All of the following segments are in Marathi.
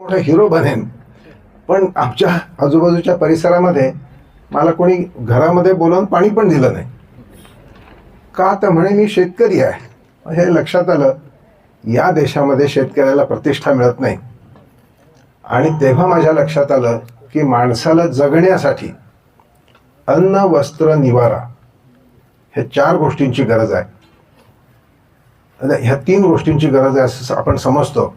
मोठा हिरो बनेन. पण आमच्या आजूबाजूच्या परिसरामध्ये मला कोणी घरामध्ये बोलावून पाणी पण दिलं नाही. का तर म्हणे मी शेतकरी आहे. हे लक्षात आलं या देशामध्ये शेतकऱ्याला प्रतिष्ठा मिळत नाही. आणि तेव्हा माझ्या लक्षात आलं की माणसाला जगण्यासाठी अन्न वस्त्र निवारा ह्या चार गोष्टींची गरज आहे. ह्या तीन गोष्टींची गरज आहे असं आपण समजतो.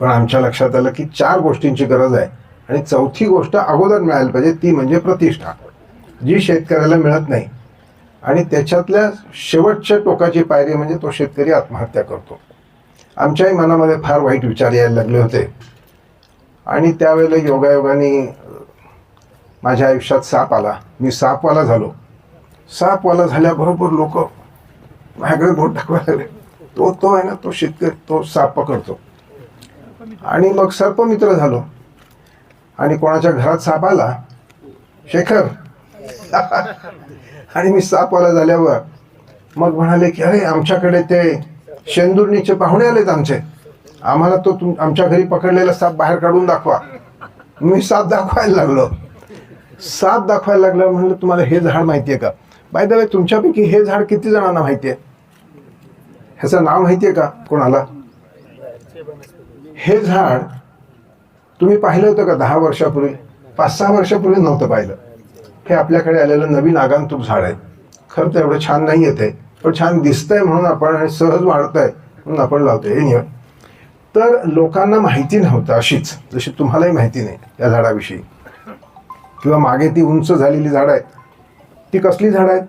पण आमच्या लक्षात आलं की चार गोष्टींची गरज आहे. आणि चौथी गोष्ट अगोदर मिळायला पाहिजे ती म्हणजे प्रतिष्ठा. जी शेतकऱ्याला मिळत नाही. आणि त्याच्यातल्या शेवटच्या टोकाची पायरी म्हणजे तो शेतकरी आत्महत्या करतो. आमच्याही मनामध्ये फार वाईट विचार यायला लागले होते. आणि त्यावेळेला योगायोगाने माझ्या आयुष्यात साप आला. मी सापवाला झालो. सापवाला झाल्याबरोबर लोक माझ्याकडे बोट टाकवायला लागले. तो तो आहे ना तो शेतकरी तो साप पकडतो. आणि मग सर्पमित्र झालो. आणि कोणाच्या घरात साप आला? शेखर. आणि मी सापवाला झाल्यावर मग म्हणाले की अरे आमच्याकडे ते शेंदुर्णीचे पाहुणे आलेत आमचे. आम्हाला तो तुम आमच्या घरी पकडलेला साप बाहेर काढून दाखवा. मी साप दाखवायला लागलो. साप दाखवायला लागलं म्हणलं तुम्हाला हे झाड माहिती आहे का? बाय द वे तुमच्यापैकी हे झाड किती जणांना माहिती आहे ह्याचं नाव माहिती आहे का कोणाला? हे झाड तुम्ही पाहिलं होतं का दहा वर्षापूर्वी? पाच सहा वर्षापूर्वी नव्हतं पाहिलं. हे आपल्याकडे आलेलं नवीन आगंतुक झाड आहे. खरं तर एवढं छान नाही येते पण छान दिसतंय म्हणून आपण आणि सहज वाढतंय म्हणून आपण लावतोय. हे नियम तर लोकांना माहिती नव्हतं अशीच जशी तुम्हालाही माहिती नाही या झाडाविषयी. किंवा मागे ती उंच झालेली झाड आहेत. ती कसली झाड आहेत?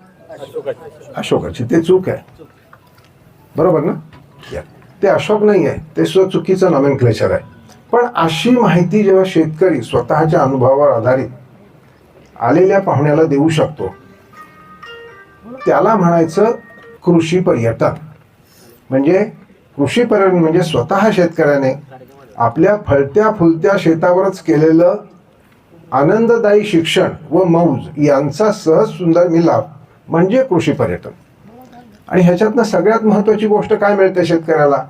अशोकाची. ते चूक आहे. बरोबर ना? या. ते अशोक नाही आहे. ते सुद्धा चुकीचं नवीन क्लेचर आहे. पण अशी माहिती जेव्हा शेतकरी स्वतःच्या अनुभवावर आधारित आलेल्या पाहुण्याला देऊ शकतो त्याला म्हणायचं कृषी पर्यटन. म्हणजे कृषी पर्यटन म्हणजे स्वतः शेतकऱ्याने आपल्या फळत्या फुलत्या शेतावरच केलेलं आनंददायी शिक्षण व मौज यांचा सहज सुंदर मिलाप म्हणजे कृषी पर्यटन. आणि ह्याच्यातनं सगळ्यात महत्त्वाची गोष्ट काय मिळते शेतकऱ्याला?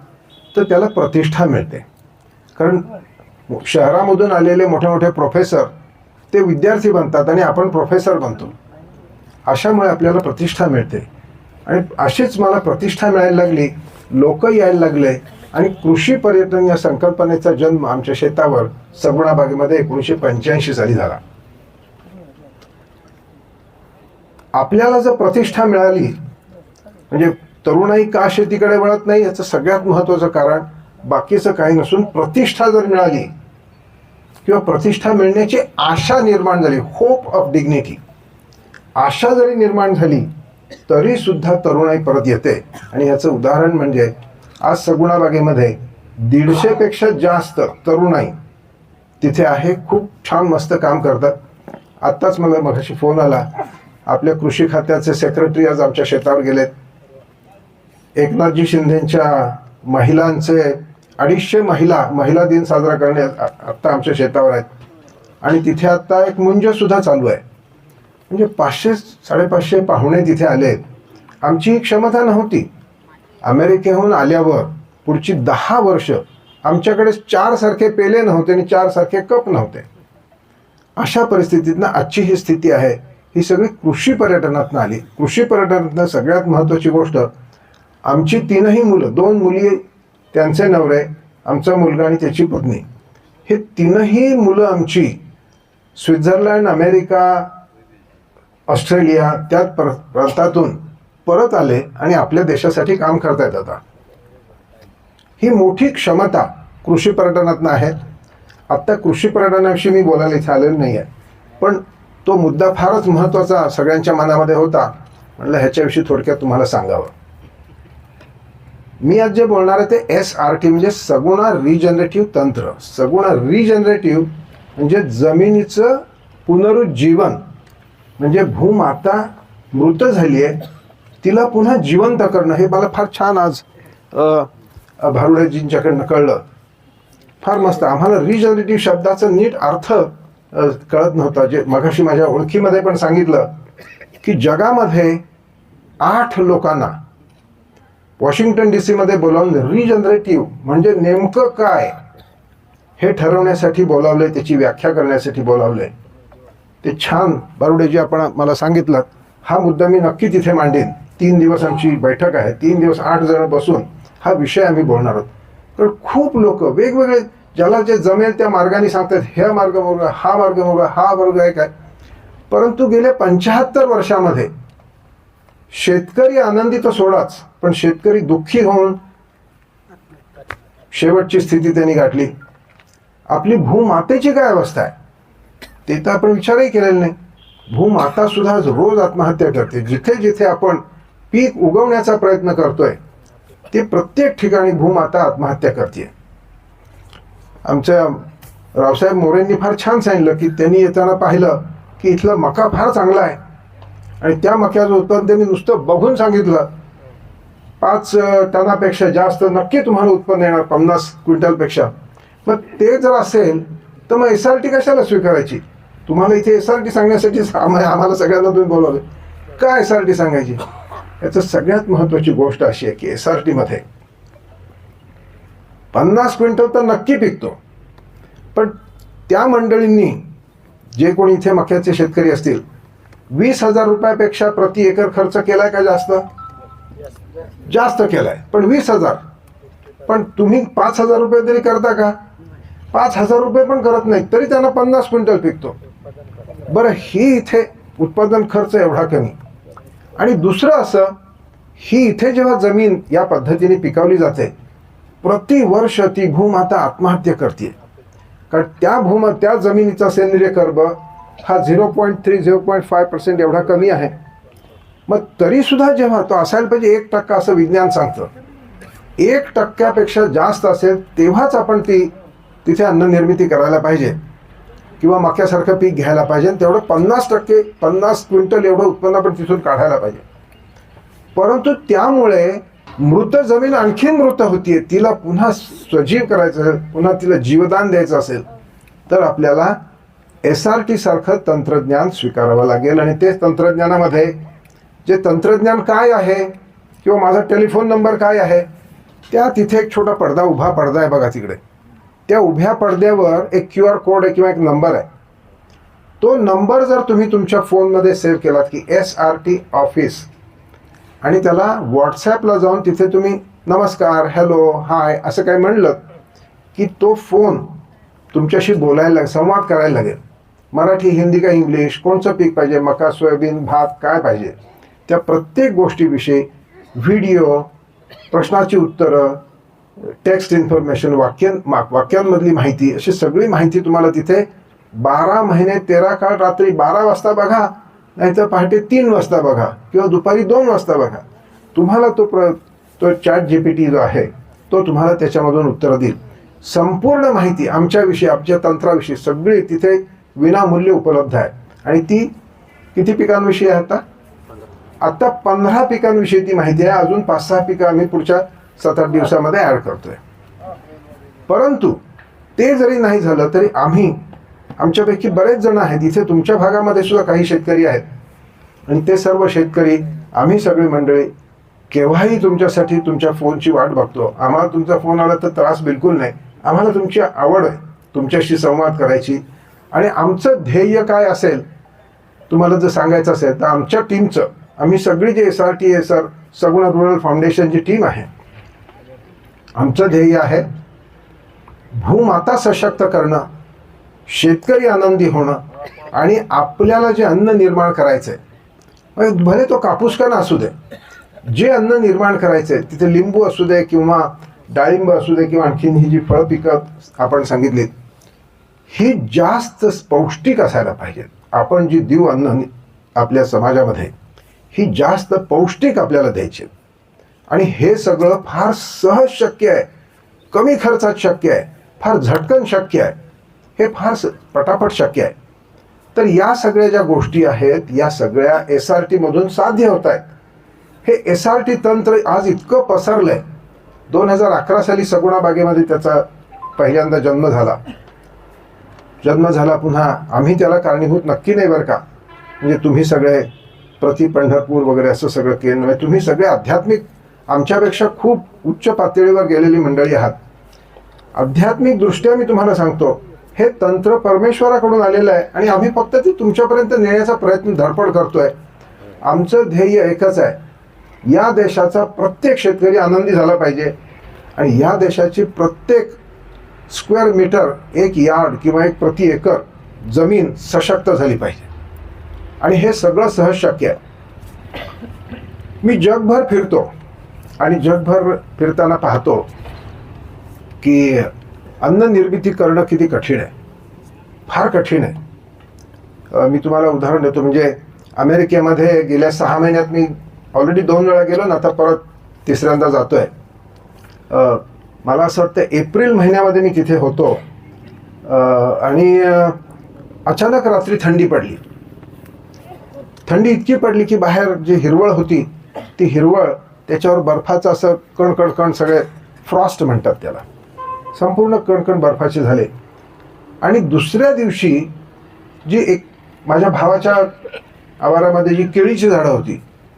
तर त्याला प्रतिष्ठा मिळते. कारण शहरामधून आलेले मोठे मोठे प्रोफेसर ते विद्यार्थी बनतात आणि आपण प्रोफेसर बनतो. अशामुळे आपल्याला प्रतिष्ठा मिळते. आणि अशीच मला प्रतिष्ठा मिळायला लागली लोक यायला लागले आणि कृषी पर्यटन या संकल्पनेचा जन्म आमच्या शेतावर सगुणाबागेमध्ये एकोणीसशे पंच्याऐंशी साली झाला. आपल्याला जर प्रतिष्ठा मिळाली म्हणजे तरुणाई का शेतीकडे वळत नाही याचं सगळ्यात महत्त्वाचं कारण बाकीचं काही नसून प्रतिष्ठा जर मिळाली किंवा प्रतिष्ठा मिळण्याची आशा निर्माण झाली होप ऑफ डिग्निटी आशा जरी निर्माण झाली तरी सुद्धा तरुणाई परत येते. आणि याचं उदाहरण म्हणजे आज सगुणाबागेमध्ये दीडशेपेक्षा जास्त तरुणाई तिथे आहे खूप छान मस्त काम करतात. आत्ताच मला मगाशी फोन आला. आपल्या कृषी खात्याचे सेक्रेटरी आज आमच्या शेतावर गेलेत. एकनाथजी शिंदेच्या महिलांचे अडीचशे महिला महिला दिन साजरा करणे आत्ता आमच्या शेतावर आहेत. आणि तिथे आत्ता एक मुंज सुद्धा चालू आहे. म्हणजे पाचशे साडेपाचशे पाहुणे तिथे आलेत आमची ही क्षमता नव्हती. अमेरिकेहून आल्यावर पुढची दहा वर्ष आमच्याकडे चार सारखे पेले नव्हते आणि चार सारखे कप नव्हते. अशा परिस्थितीतनं आजची ही स्थिती आहे. ही सगळी कृषी पर्यटनातनं आली. कृषी पर्यटनातनं सगळ्यात महत्त्वाची गोष्ट आमची तीनही मुलं दोन मुली त्यांचे नवरे आमचा मुलगा आणि त्याची पत्नी हे तीनही मुलं आमची स्वित्झर्लंड अमेरिका ऑस्ट्रेलिया त्या पर प्रांतातून परत आले आणि आपल्या देशासाठी काम करतायत आता. ही मोठी क्षमता कृषी पर्यटनातनं आहे. आत्ता कृषी पर्यटनाविषयी मी बोलायला इथे आलेलो नाही आहे पण तो मुद्दा फारच महत्त्वाचा सगळ्यांच्या मनामध्ये होता. म्हणलं ह्याच्याविषयी थोडक्यात तुम्हाला सांगावं. मी आज जे बोलणार आहे ते एस आर टी म्हणजे सगुणा रिजनरेटिव्ह तंत्र. सगुणा रिजनरेटिव्ह म्हणजे जमिनीचं पुनरुज्जीवन. म्हणजे भूमाता मृत झाली आहे तिला पुन्हा जिवंत करणं. हे मला फार छान आज अ, भारुडेजींच्याकडनं कळलं. फार मस्त. आम्हाला रिजनरेटिव्ह शब्दाचं नीट अर्थ कळत नव्हता. जे मगाशी माझ्या ओळखीमध्ये पण सांगितलं की जगामध्ये आठ लोकांना वॉशिंग्टन डी सीमध्ये बोलावून रिजनरेटिव्ह म्हणजे नेमकं काय हे ठरवण्यासाठी बोलावलं आहे त्याची व्याख्या करण्यासाठी बोलावलं आहे ते छान बारुडेजी आपण मला सांगितलं. हा मुद्दा मी नक्की तिथे मांडेन. तीन दिवस आमची बैठक आहे. तीन दिवस आठ जण बसून हा विषय आम्ही बोलणार आहोत. कारण खूप लोक वेगवेगळे ज्याला जे जमेल त्या मार्गाने सांगतात ह्या मार्ग मोगा हा मार्ग मोगा हा मार्ग आहे. काय परंतु गेल्या पंच्याहत्तर वर्षामध्ये शेतकरी आनंदी तर सोडाच पण शेतकरी दुःखी होऊन शेवटची स्थिती त्यांनी गाठली. आपली भूमातेची काय अवस्था आहे? ते तर आपण विचारही केलेला नाही. भूमाता सुद्धा रोज आत्महत्या करते. जिथे जिथे आपण पीक उगवण्याचा प्रयत्न करतोय ते प्रत्येक ठिकाणी भूमाता आत्महत्या करते. आमच्या रावसाहेब मोरेंनी फार छान सांगितलं की त्यांनी येताना पाहिलं की इथला मका फार चांगला आहे. आणि त्या मक्याचं उत्पन्न त्यांनी नुसतं बघून सांगितलं. पाच टनापेक्षा जास्त नक्की तुम्हाला उत्पन्न येणार पन्नास क्विंटलपेक्षा. मग ते जर असेल तर मग एस आर टी कशाला स्वीकारायची? तुम्हाला इथे एस आर टी सांगण्यासाठी आम्हाला सगळ्यांना तुम्ही बोलावले. काय एस आर टी सांगायची? याचं सगळ्यात महत्त्वाची गोष्ट अशी आहे की एस आर टीमध्ये पन्नास क्विंटल तर नक्की पिकतो. पण त्या मंडळींनी जे कोणी इथे मक्याचे शेतकरी असतील वीस हजार रुपयापेक्षा प्रति एकर खर्च केलाय का जास्त? जास्त केलाय. पण वीस हजार. पण तुम्ही पाच हजार रुपये तरी करता का? पाच हजार रुपये पण करत नाही तरी त्यांना पन्नास क्विंटल पिकतो. बरं ही इथे उत्पादन खर्च एवढा कमी. आणि दुसरं असं ही इथे जेव्हा जमीन या पद्धतीने पिकवली जाते प्रतिवर्ष ती भूमाता आत्महत्या करते. कारण त्या भूम त्या जमिनीचा सेंद्रिय कर्ब हा zero point three zero point five percent एवढा कमी आहे. मग तरीसुद्धा जेव्हा तो असायला पाहिजे एक टक्का असं विज्ञान सांगतं. एक टक्क्यापेक्षा जास्त असेल तेव्हाच आपण ती तिथे अन्ननिर्मिती करायला पाहिजे. किंवा मक्यासारखं पीक घ्यायला पाहिजे. आणि तेवढं पन्नास टक्के पन्नास क्विंटल एवढं उत्पन्न आपण तिथून काढायला पाहिजे. परंतु त्यामुळे मृत जमीन आणखीन मृत होतीये. तिला पुन्हा सजीव करायचं पुन्हा तिला जीवदान द्यायचं असेल तर आपल्याला एस आर टी सारखं तंत्रज्ञान स्वीकारावं लागेल आणि ते तंत्रज्ञानामध्ये जे तंत्रज्ञान काय आहे किंवा माझा टेलिफोन नंबर काय आहे त्या तिथे एक छोटा पडदा उभा पडदा आहे बघा तिकडे. त्या उभ्या पडद्यावर एक क्यू आर कोड आहे किंवा एक नंबर आहे. तो नंबर जर तुम्ही तुमच्या फोनमध्ये सेव्ह केलात की एस आर टी ऑफिस आणि त्याला व्हॉट्सॲपला जाऊन तिथे तुम्ही नमस्कार हॅलो हाय असं काही म्हणलं की तो फोन तुमच्याशी बोलायला संवाद करायला लागेल. मराठी हिंदी का इंग्लिश कोणचं पीक पाहिजे मका सोयाबीन भात काय पाहिजे? त्या प्रत्येक गोष्टीविषयी व्हिडिओ प्रश्नाची उत्तरं टेक्स्ट इन्फॉर्मेशन वाक्यां मा- वाक्यांमधली माहिती अशी सगळी माहिती तुम्हाला तिथे बारा महिने तेरा काळ रात्री बारा वाजता बघा नाहीतर पहाटे तीन वाजता बघा किंवा दुपारी दोन वाजता बघा. तुम्हाला तो प्र तो चॅट जी पी टी जो आहे तो तुम्हाला त्याच्यामधून उत्तरं देईल. संपूर्ण माहिती आमच्याविषयी आमच्या तंत्राविषयी सगळी तिथे विनामूल्य उपलब्ध आहे. आणि ती किती पिकांविषयी आहे आता? आत्ता पंधरा पिकांविषयी ती माहिती आहे. अजून पाच सहा पिकं आम्ही पुढच्या सात आठ दिवसामध्ये ॲड करतोय. परंतु ते जरी नाही झालं तरी आम्ही आमच्यापैकी बरेच जण आहेत इथे तुमच्या भागामध्ये सुद्धा काही शेतकरी आहेत. आणि ते सर्व शेतकरी आम्ही सगळी मंडळी केव्हाही तुमच्यासाठी तुमच्या फोनची वाट बघतो. आम्हाला तुमचा फोन आला तर त्रास बिलकुल नाही. आम्हाला तुमची आवड आहे. तुमच्याशी संवाद करायची. आणि आमचं ध्येय काय असेल तुम्हाला जर सांगायचं असेल तर आमच्या टीमचं आम्ही सगळी जे S R T S R Sagun rural फाउंडेशनची team आहे. आमचं ध्येय आहे भूमाता सशक्त करणं शेतकरी आनंदी होणं आणि आपल्याला जे अन्न निर्माण करायचं आहे म्हणजे भले तो कापूस का असू दे जे अन्न निर्माण करायचं आहे तिथे लिंबू असू दे किंवा डाळिंब असू दे किंवा आणखीन ही जी फळं पिकं आपण सांगितलीत ही जास्त पौष्टिक असायला पाहिजेत आपण जी देऊ अन्न आपल्या समाजामध्ये ही जास्त पौष्टिक आपल्याला द्यायची. आणि हे सगळं फार सहज शक्य आहे. कमी खर्चात शक्य आहे. फार झटकन शक्य आहे. हे फार पटापट शक्य आहे. तर या सगळ्या ज्या गोष्टी आहेत या सगळ्या एस आर टीमधून साध्य होत आहेत. हे एस आर टी तंत्र आज इतकं पसरलं आहे दोन हजार अकरा साली सगुणा बागेमध्ये त्याचा पहिल्यांदा जन्म झाला. जन्म झाला पुन्हा आम्ही त्याला कारणीभूत नक्की नाही बरं का. म्हणजे तुम्ही सगळे प्रति पंढरपूर वगैरे असं सगळं केलं म्हणजे तुम्ही सगळे आध्यात्मिक आमच्यापेक्षा खूप उच्च पातळीवर गेलेली मंडळी आहात. आध्यात्मिक दृष्ट्या मी तुम्हाला सांगतो हे तंत्र परमेश्वराकडून आलेलं आहे आणि आम्ही फक्त ते तुमच्यापर्यंत नेण्याचा प्रयत्न धडपड करतोय. आमचं ध्येय एकच आहे. या देशाचा प्रत्येक शेतकरी आनंदी झाला पाहिजे आणि या देशाची प्रत्येक स्क्वेअर मीटर एक यार्ड किंवा एक प्रति एकर जमीन सशक्त झाली पाहिजे. आणि हे सगळं सहज शक्य आहे. मी जगभर फिरतो आणि जगभर फिरताना पाहतो की अन्न निर्मिती करणं किती कठीण आहे. फार कठीण आहे. मी तुम्हाला उदाहरण देतो. म्हणजे अमेरिकेमध्ये गेल्या सहा महिन्यात मी ऑलरेडी दोन वेळा गेलो ना आता परत तिसऱ्यांदा जातो आहे मला असं वाटतं एप्रिल महिन्यामध्ये मी तिथे होतो. आणि अचानक रात्री थंडी पडली. थंडी इतकी पडली की बाहेर जी हिरवळ होती ती हिरवळ त्याच्यावर बर्फाचं असं कण कण सगळे फ्रॉस्ट म्हणतात त्याला. संपूर्ण कणकण बर्फाचे झाले. आणि दुसऱ्या दिवशी जी एक माझ्या भावाच्या आवारामध्ये जी केळीची झाडं होती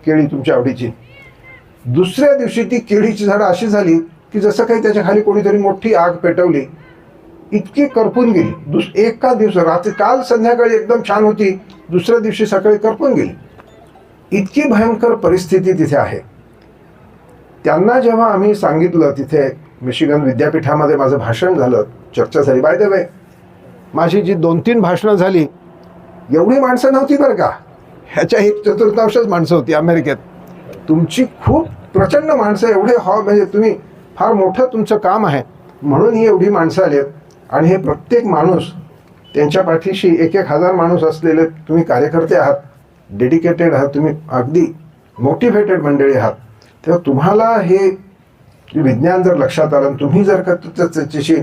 केळी तुमच्या आवडीची दुसऱ्या दिवशी ती केळीची झाडं अशी झाली की जसं काही त्याच्याखाली कोणीतरी मोठी आग पेटवली इतकी करपून गेली. दुस एका दिवस रात्री काल संध्याकाळी एकदम छान होती दुसऱ्या दिवशी सकाळी करपून गेली. इतकी भयंकर परिस्थिती तिथे आहे. त्यांना जेव्हा आम्ही सांगितलं तिथे मिशिगन विद्यापीठामध्ये माझं भाषण झालं चर्चा झाली. बाय द वे माझी जी दोन तीन भाषणं झाली एवढी माणसं नव्हती बरं का. ह्याच्या एक चतुर्थांशच माणसं होती अमेरिकेत. तुमची खूप प्रचंड माणसं एवढे हॉ म्हणजे तुम्ही फार मोठं तुमचं काम आहे. म्हणून ही एवढी माणसं आली आहेत. आणि हे प्रत्येक माणूस त्यांच्या पाठीशी एक एक हजार माणूस असलेले तुम्ही कार्यकर्ते आहात डेडिकेटेड आहात तुम्ही अगदी मोटिवेटेड मंडळी आहात. तेव्हा तुम्हाला हे विज्ञान जर लक्षात आलं आणि तुम्ही जर का त्याच्याशी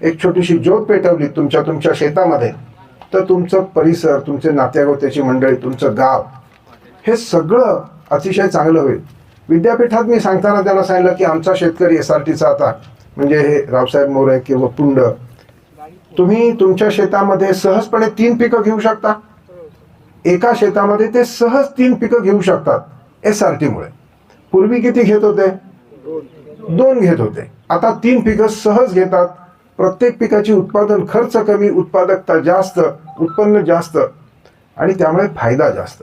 एक छोटीशी ज्योत पेटवली तुमच्या तुमच्या शेतामध्ये तर तुमचं परिसर तुमचे नात्यागोत्याची मंडळी तुमचं गाव हे सगळं अतिशय चांगलं होईल. विद्यापीठात मी सांगताना त्यांना सांगितलं की आमचा शेतकरी एस आर टीचा आता म्हणजे हे रावसाहेब मोरे किंवा पुंड तुम्ही तुमच्या शेतामध्ये सहजपणे तीन पिकं घेऊ शकता. एका शेतामध्ये ते सहज तीन पिकं घेऊ शकतात एस आर टीमुळे पूर्वी किती घेत होते? दोन घेत होते. आता तीन पिकं सहज घेतात. प्रत्येक पिकाची उत्पादन खर्च कमी उत्पादकता जास्त उत्पन्न जास्त आणि त्यामुळे फायदा जास्त.